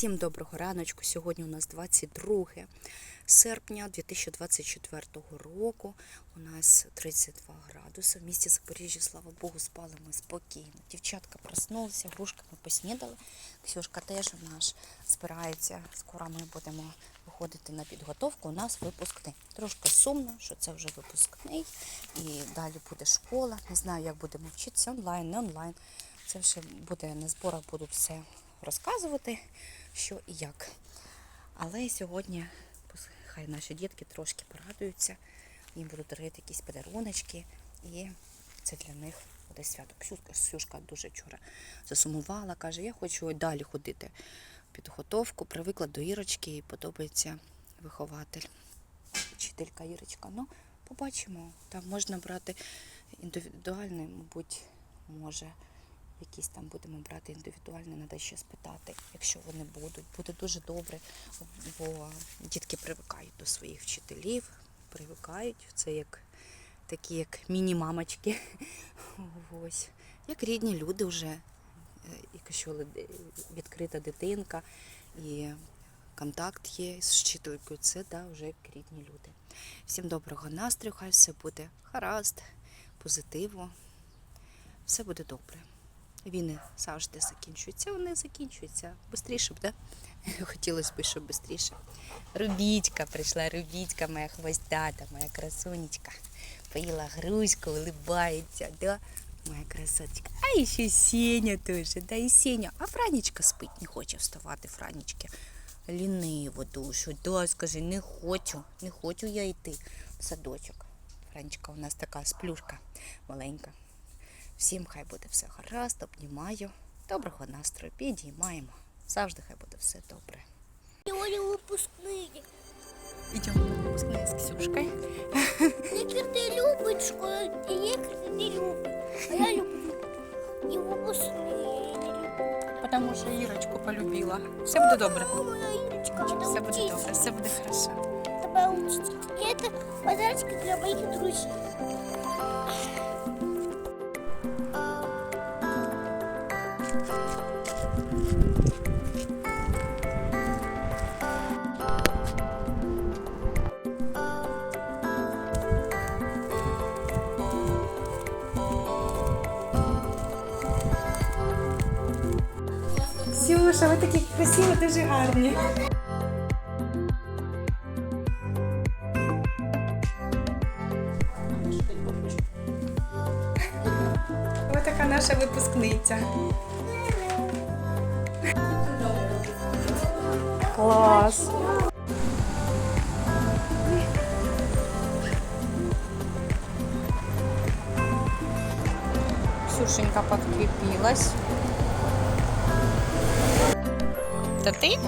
Всім доброго раночку. Сьогодні у нас 22 серпня 2024 року. У нас 32 градуси. В місті Запоріжжя, слава Богу, спали ми спокійно. Дівчатка проснулися, грушками поснідали. Ксюшка теж у нас збирається. Скоро ми будемо виходити на підготовку. У нас випускний. Трошки сумно, що це вже випускний. І далі буде школа. Не знаю, як будемо вчитися онлайн, не онлайн. Це вже буде на зборах, буду все розказувати, що і як. Але сьогодні хай наші дітки трошки порадуються, їм будуть дарити якісь подаруночки, і це для них буде свято. Ксюшка, дуже вчора засумувала, каже, я хочу далі ходити підготовку, привикла до Ірочки і подобається вихователь. Вчителька Ірочка. Ну, побачимо. Там можна брати індивідуальний, мабуть, може якісь там будемо брати індивідуальні, треба ще спитати, якщо вони будуть. Буде дуже добре, бо дітки привикають до своїх вчителів, привикають. Це як такі, як міні-мамочки. Ось. Як рідні люди вже, е, якщо відкрита дитинка і контакт є з вчителькою, це да, вже як рідні люди. Всім доброго настрою, хай все буде гаразд, позитиву, все буде добре. Війни завжди закінчуються, вони закінчуються. Бистріше б, да? Хотілося б, щоб швидше. Рубічка прийшла, Рубічка, моя хвостата, моя красунечка. Поїла грузьку, улибається, да? Моя красоточка. А ще Сеня теж, да, і Сеня. А Франічка спить, не хоче вставати, Франічки. Ліниво душу, да, скажи, не хочу, не хочу я йти в садочок. Франічка у нас така сплюшка маленька. Всім хай буде все гаразд, обнімаю. Доброго настрою, підіймаємо. Завжди хай буде все добре. Сегодня выпускные. Йдемо на випускний з Ксюшкою. Некоторые любят школу, и некоторые не любят. А я люблю. И выпускные не люблю. Тому що Ірочку полюбила. Все буде добре. А моя Ирочка, Все она буде учится. добре, все буде хорошо. Давай учиться. И это подарочки для моих друзей. Дуже гарні. Ось така наша випускниця. Клас. Ксюшенька подкрепилась. Это ты?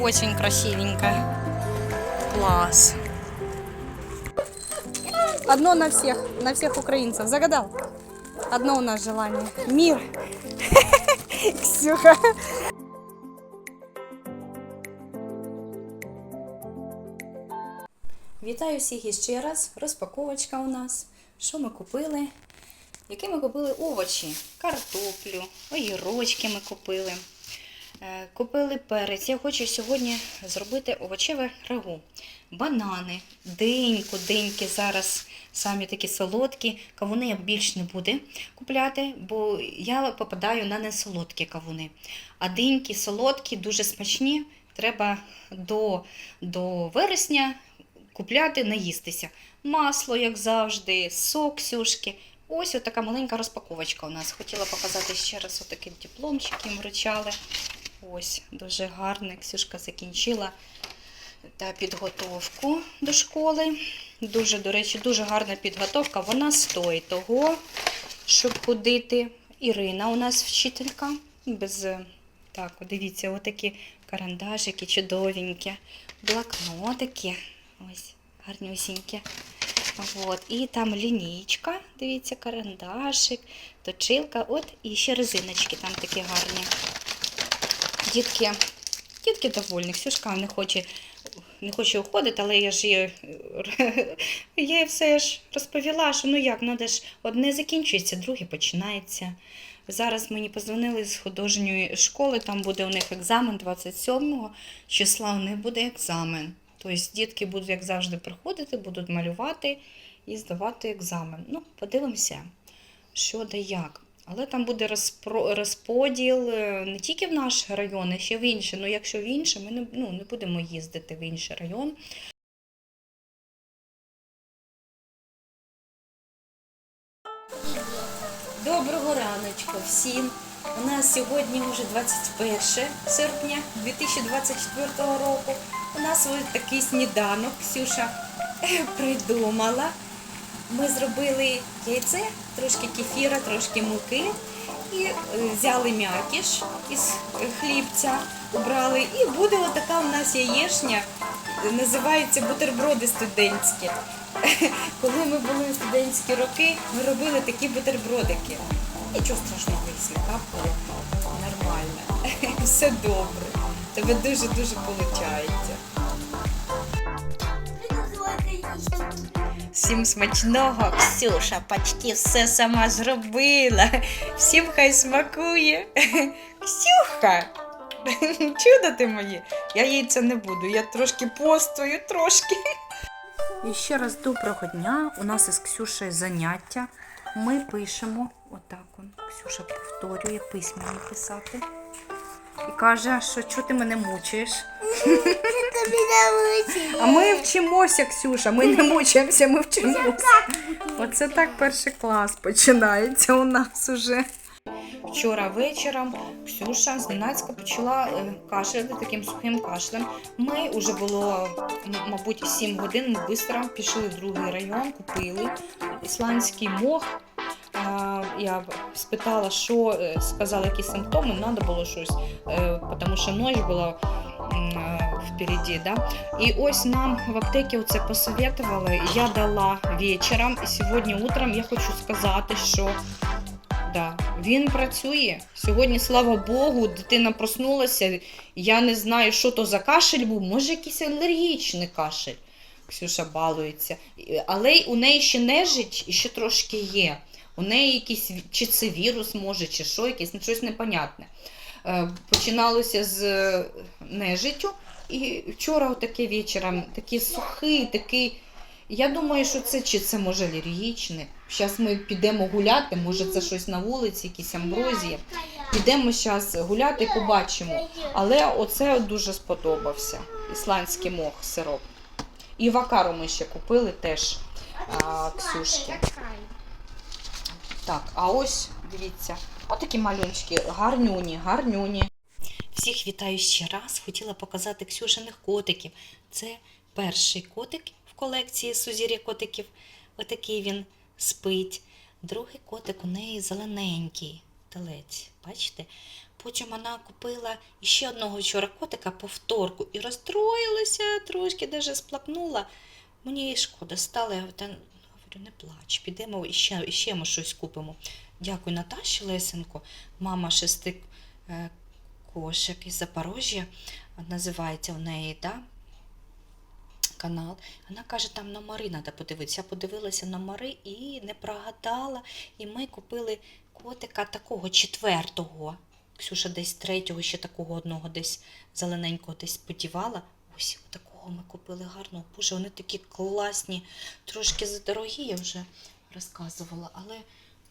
Очень красивенькая. Класс. Одно на всех, на всех украинцев. Загадал? Одно у нас желание. Мир. Ксюха. Вітаю всіх іще раз. Розпаковочка у нас. Що ми купили? Які ми купили овочі? Картоплю, огірочки ми купили. Е, Купили перець. Я хочу сьогодні зробити овочеве рагу. Банани, деньку, деньки зараз самі такі солодкі. Кавуни я більш не буду купляти, бо я попадаю на несолодкі кавуни. А деньки солодкі, дуже смачні. Треба до, до вересня купляти, наїстися. Масло, як завжди, сок сюшки. Ось така маленька розпаковочка у нас. Хотіла показати ще раз отакий дипломчик їм вручали. Ось, дуже гарний. Ксюшка закінчила та підготовку до школи. Дуже, до речі, дуже гарна підготовка. Вона стоїть того, щоб ходити. Ірина у нас вчителька. Без... Так, дивіться, отакі карандашики чудовенькі, блокнотики. Ось, гарнюсінькі. От, і там лінійка, дивіться, карандашик, точилка, от і ще резиночки там такі гарні. Дітки, дітки довольні. Ксюшка не хоче не хочу уходити, але я ж їй, я їй все ж розповіла, що ну як, надо ж одне закінчується, друге починається. Зараз мені позвонили з художньої школи, там буде у них екзамен 27 числа, у них буде екзамен. Тобто дітки будуть, як завжди, приходити, будуть малювати і здавати екзамен. Ну, подивимося, що да як. Але там буде розподіл е, не тільки в наш район, а ще в інші. Ну, якщо в інші, ми не, ну, не будемо їздити в інший район. Доброго раночку всім. У нас сьогодні вже 21 серпня 2024 року. У нас ось такий сніданок Ксюша придумала. Ми зробили яйце, трошки кефіра, трошки муки і е, взяли м'якіш із хлібця, убрали. І буде отака у нас яєшня, називається бутерброди студентські. Коли ми були в студентські роки, ми робили такі бутербродики. Нічого страшного, якщо капало, нормально. Все добре. Тебе дуже-дуже виходить. Всім смачного, Ксюша почти все сама зробила. Всім хай смакує. Ксюха! Чудо ти моє. Я їй це не буду. Я трошки постою, трошки. І ще раз доброго дня. У нас із Ксюшею заняття. Ми пишемо отак. Ксюша повторює письменно писати. І каже, що чого ти мене мучает. А ми вчимося, Ксюша, ми не мучаємося, ми вчимося. Оце так перший клас починається у нас уже. Вчора вечором Ксюша зненацька почала е, кашляти таким сухим кашлем. Ми вже було, мабуть, 7 годин. Ми швидко пішли в другий район, купили ісландський мох. Я спитала, що е, сказала, які симптоми, треба було щось, е, тому що ночь була е, впереді. Да? І ось нам в аптеці оце посоветували. Я дала вечором, і сьогодні утром я хочу сказати, що да, він працює. Сьогодні, слава Богу, дитина проснулася. Я не знаю, що то за кашель був. Може, якийсь алергічний кашель. Ксюша балується. Але у неї ще нежить і ще трошки є. У неї якийсь чи це вірус може, чи що, якесь ну, щось непонятне. Е, Починалося з е, нежиттю, і вчора отаке вечором, такий сухий, такий. Я думаю, що це чи це може алергічне. Зараз ми підемо гуляти, може це щось на вулиці, якісь амброзії. Підемо зараз гуляти побачимо. Але оце дуже сподобався. Ісландський мох, сироп. І вакару ми ще купили теж а, Ксюшки. Так, а ось дивіться, отакі малюнчики, гарнюні, гарнюні. Всіх вітаю ще раз. Хотіла показати Ксюшиних котиків. Це перший котик в колекції Сузір'я котиків. Отакий він спить. Другий котик у неї зелененький телець. Бачите? Потім вона купила ще одного вчора котика повторку і розстроїлася трошки, навіть сплакнула. Мені шкода стало. Я та, не плач, підемо і ще, ще ми щось купимо. Дякую Наташі Лесенко, мама шести е, кошик із Запорожжя. Називається в неї, да? канал. Вона каже, там номери треба подивитися. Я подивилася номери і не прогадала. І ми купили котика такого четвертого. Ксюша десь третього, ще такого одного десь зелененького десь подівала. Ось такого ми купили гарного. Боже, вони такі класні, трошки задорогі, я вже розказувала, але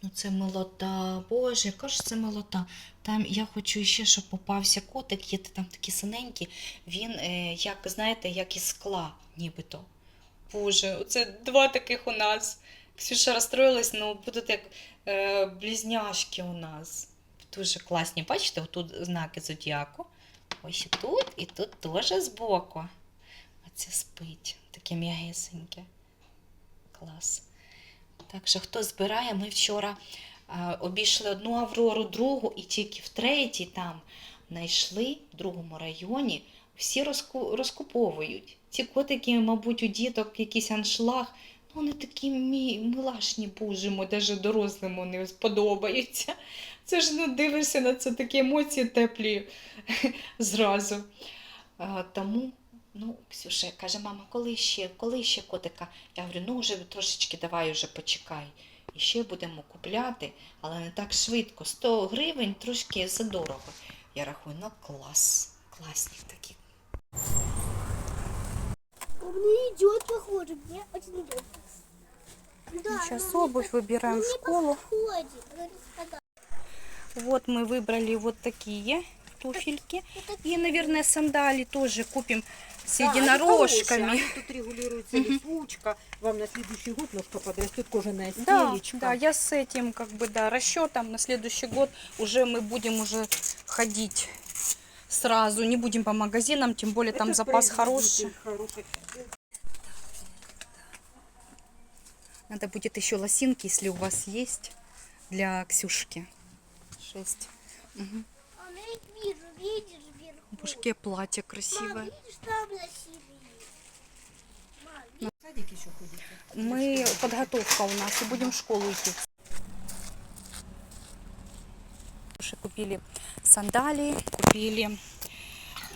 ну це молода. Боже, яка ж це молода. Там я хочу ще, щоб попався котик, є там такі синенькі. Він, е, як знаєте, як із скла, нібито. Боже, оце два таких у нас. Ксюша розстроїлась, ну будуть як е, близняшки у нас. Дуже класні. Бачите, отут знаки зодіаку. Ось і тут, і тут теж збоку. Оце спить. Таке м'ягесеньке. Клас. Так що, хто збирає, ми вчора обійшли одну аврору, другу, і тільки в третій там знайшли в другому районі. Всі розку, розкуповують. Ці котики, мабуть, у діток якийсь аншлаг. Ну, вони такі милашні, боже мой, навіть дорослим вони сподобаються. Це ж ну, дивишся на це такі емоції теплі зразу. А, тому Ну, Ксюша каже, мама, коли ще, коли ще котика? Я говорю, ну вже трошечки давай вже почекай. І ще будемо купляти, але не так швидко. 100 гривень трошки задорого. Я рахую, ну клас, класні такі. Мне идет похоже, мне очень идет. Да, Сейчас но обувь выбираем в мне школу. подходит, она сказала. Вот мы выбрали вот такие туфельки. И, наверное, сандали тоже купим С Да, они единорожками. хорошие, они тут регулируется липучка. Вам на следующий год ножка подрастет кожаная Да, стелечка. да, я с этим как бы да расчетом на следующий год уже мы будем уже ходить сразу, не будем по магазинам, тем более там Это запас хороший. хороший. Надо будет еще лосинки, если у вас есть, для Ксюшки. Шесть. А я их вижу, видишь, Бушке платье красивое. Мы подготовка у нас и будем в школу идти. Уже купили сандалии, купили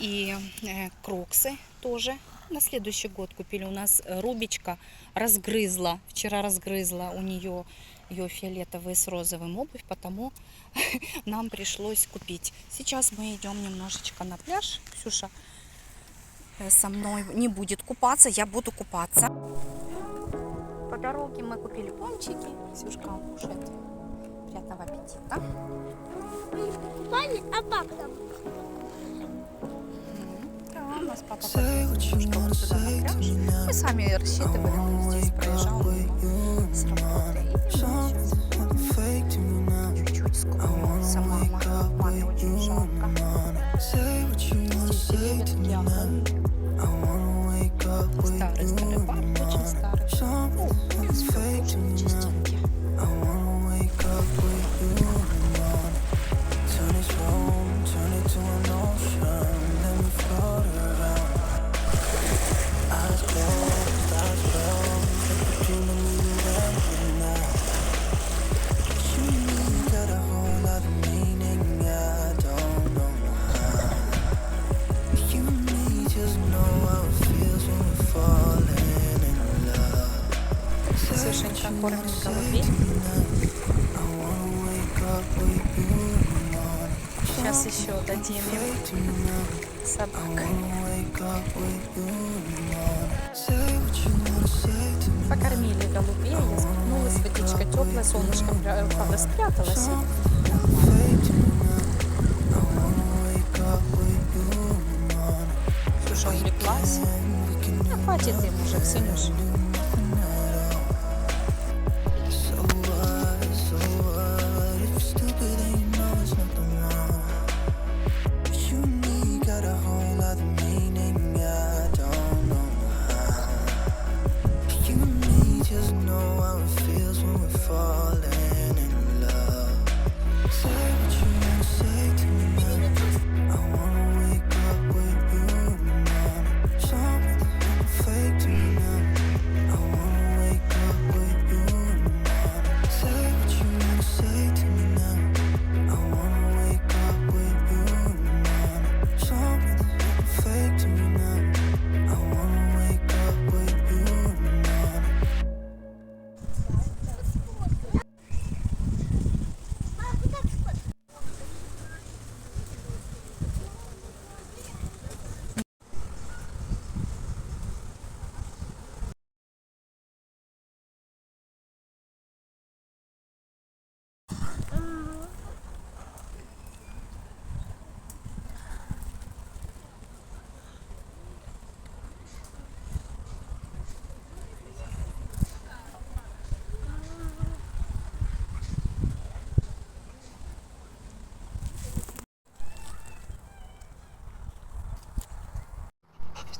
и э, кроксы тоже. На следующий год купили. У нас э, Рубичка разгрызла, вчера разгрызла у нее ее фиолетовые с розовым обувь, потому нам пришлось купить. Сейчас мы идем немножечко на пляж. Ксюша э, со мной не будет купаться, я буду купаться. По дороге мы купили пончики. Ксюшка кушает. Приятного аппетита. Мы покупали, а папа у нас папа подвез Ксюшку вот сюда на пляж. Мы сами рассчитывали, он здесь проезжал мимо с работы. И видим, чуть-чуть скупился мама. Маме очень жалко. Здесь деревья такие огромные. Старый, старый парк, очень старый. Собак. Покормили голубей, я спутнулась, водичка теплая, солнышко, пра- правда, спряталось. Ксюша увлеклась. А хватит им уже, Ксенюш.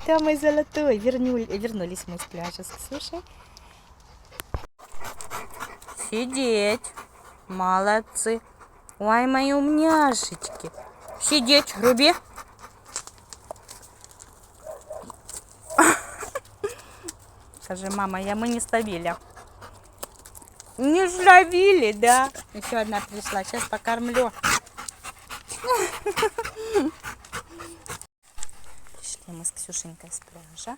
Что мой золотой? Вернули, вернулись мы с пляжа с Ксюшей. Сидеть. Молодцы. Ой, мои умняшечки. Сидеть, груби. Скажи, мама, я мы не ставили. Не словили, да? Еще одна пришла. Сейчас покормлю. Мы с Ксюшенькой с пляжа.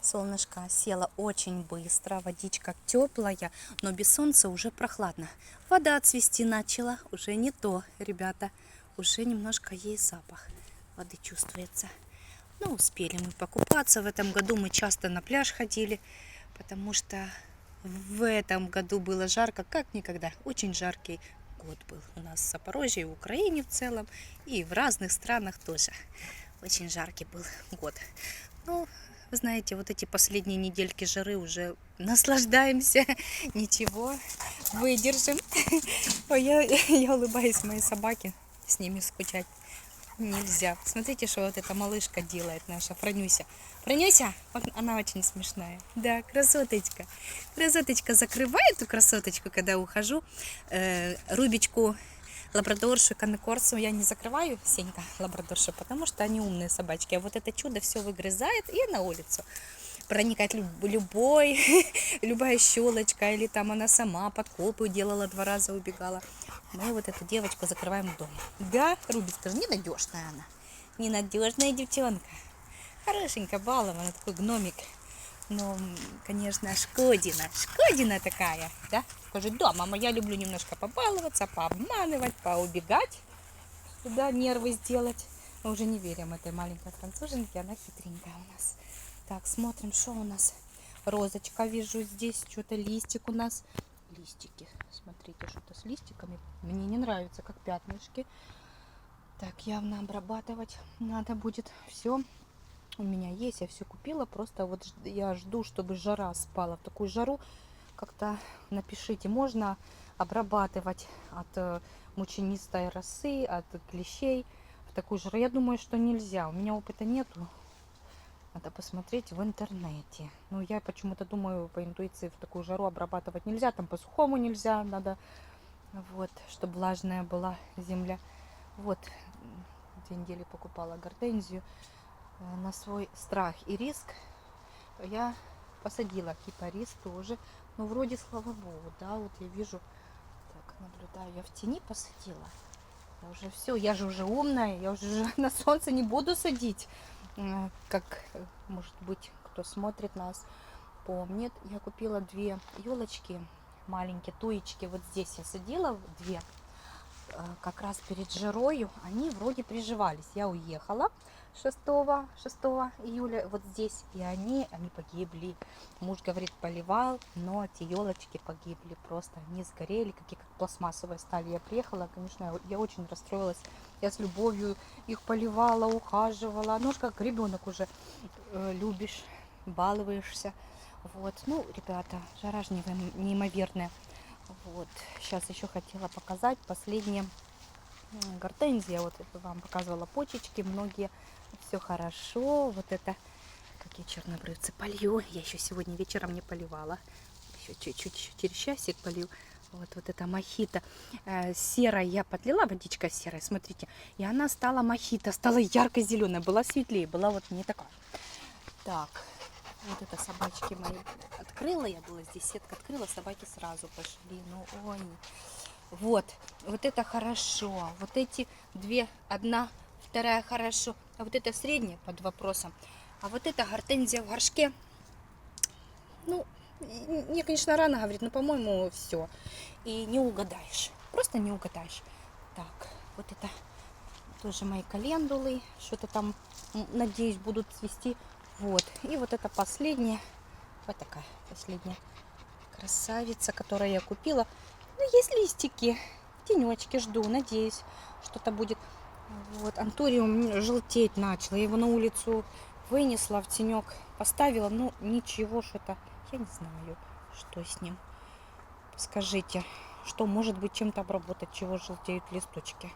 Солнышко село очень быстро, водичка теплая, но без солнца уже прохладно. Вода цвести начала, уже не то, ребята. Уже немножко есть запах воды чувствуется. Ну, успели мы покупаться. В этом году мы часто на пляж ходили, потому что в этом году было жарко, как никогда. Очень жаркий год был у нас в Запорожье, в Украине в целом, и в разных странах тоже. Очень жаркий был год. Ну, вы знаете, вот эти последние недельки жары уже наслаждаемся. Ничего, выдержим. Ой, я, я улыбаюсь моей собаке, с ними скучать нельзя. Смотрите, что вот эта малышка делает наша. Франюся, вот она очень смешная. Да, красоточка. Красоточка закрывает эту красоточку, когда ухожу. Э, Рубичку лабрадоршу, канекорсу я не закрываю, Сенька, лабрадоршу, потому что они умные собачки. А вот это чудо все выгрызает и на улицу проникать люб- любой, любая щелочка, или там она сама подкопы делала, два раза убегала. Мы вот эту девочку закрываем дома. Да, Руби, скажи, ненадежная она. Ненадежная девчонка. Хорошенькая, балована, такой гномик. М, конечно, Шкодина. Шкодина такая, да? Скажи, да, мама, я люблю немножко побаловаться, пообманывать, поубегать. Туда нервы сделать. Мы уже не верим этой маленькой француженке, она хитренькая у нас. Так, смотрим, что у нас. Розочка, вижу здесь, что-то листик у нас. Листики, смотрите, что-то с листиками. Мне не нравится, как пятнышки. Так, явно обрабатывать надо будет все. У меня есть, я все купила. Просто вот я жду, чтобы жара спала. В такую жару как-то напишите, можно обрабатывать от э, мученистой росы, от клещей в такую жару. Я думаю, что нельзя. У меня опыта нету. Надо посмотреть в интернете. Ну, я почему-то думаю, по интуиции, в такую жару обрабатывать нельзя. Там по-сухому нельзя. Надо, вот, чтобы влажная была земля. Вот, две недели покупала гортензию. Э, На свой страх и риск я посадила кипарис тоже. Ну, вроде, слава богу, да, вот я вижу, так, наблюдаю, я в тени посадила. Я уже все, я же уже умная, я уже на солнце не буду садить. Как, может быть, кто смотрит нас, помнит, я купила две елочки маленькие, туечки. Вот здесь я садила две, э, как раз перед жарою. Они вроде приживались. Я уехала 6, 6 июля вот здесь, и они, они погибли. Муж говорит, поливал, но эти елочки погибли просто. Они сгорели, какие как пластмассовые стали. Я приехала, конечно, я- очень расстроилась. Я с любовью их поливала, ухаживала. Ну, как ребенок уже э, любишь, балуешься. Вот, ну, ребята, жара ж нево- неимоверная. Вот, сейчас еще хотела показать последние м, гортензия. Вот это вам показывала почечки, многие. Все хорошо. Вот это, какие чернобрывцы, полью. Я еще сегодня вечером не поливала. Еще чуть-чуть, еще через часик полью. Вот, вот это мохито. Э, серой я подлила, водичка серая, смотрите. И она стала мохито, стала ярко-зеленая. Была светлее, была вот не такая. Так, вот это собачки мои открыла. Я была здесь, сетка открыла, собаки сразу пошли. Ну, ой. Вот, вот это хорошо. Вот эти две, одна, вторая хорошо. А вот это средняя под вопросом. А вот это гортензия в горшке. Ну, мне, конечно, рано говорить, но, по-моему, все. И не угадаешь. Просто не угадаешь. Так, вот это тоже мои календулы. Что-то там, надеюсь, будут цвести. Вот. И вот это последняя. Вот такая последняя красавица, которую я купила. Ну, есть листики. Тенечки жду. Надеюсь, что-то будет. Вот, антуриум желтеть начал. Я его на улицу вынесла в тенек, поставила. Ну, ничего, что-то. Я не знаю, что с ним. Скажите, что может быть чем-то обработать, чего желтеют листочки?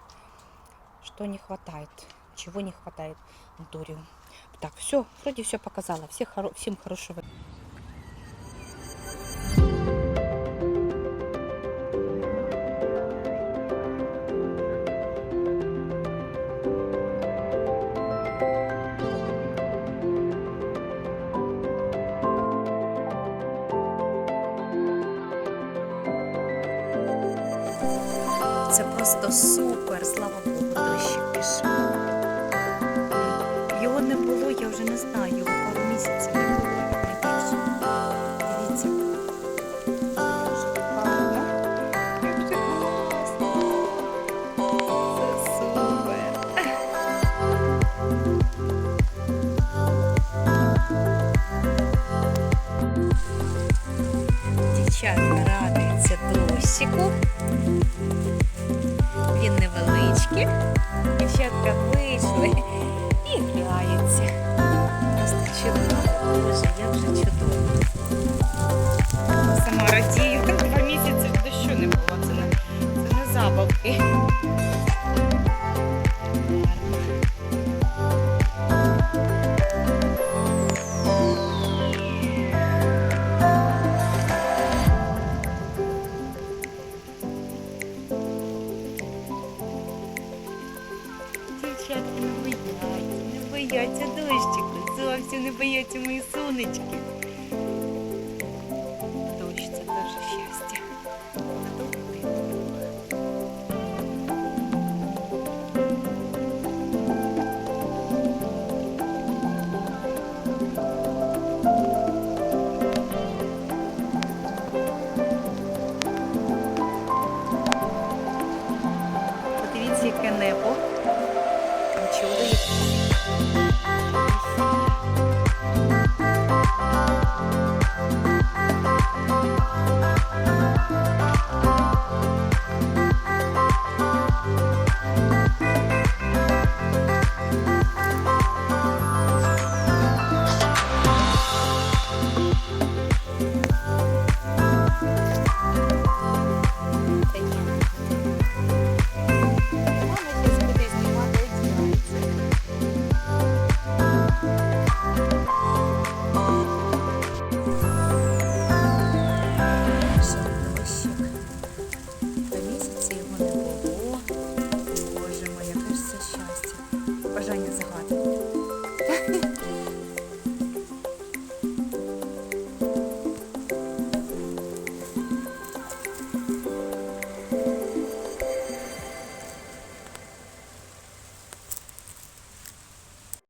Что не хватает? Чего не хватает антуриум? Так, все, вроде все показала. Всех, всем хорошего Це просто супер, слава Сама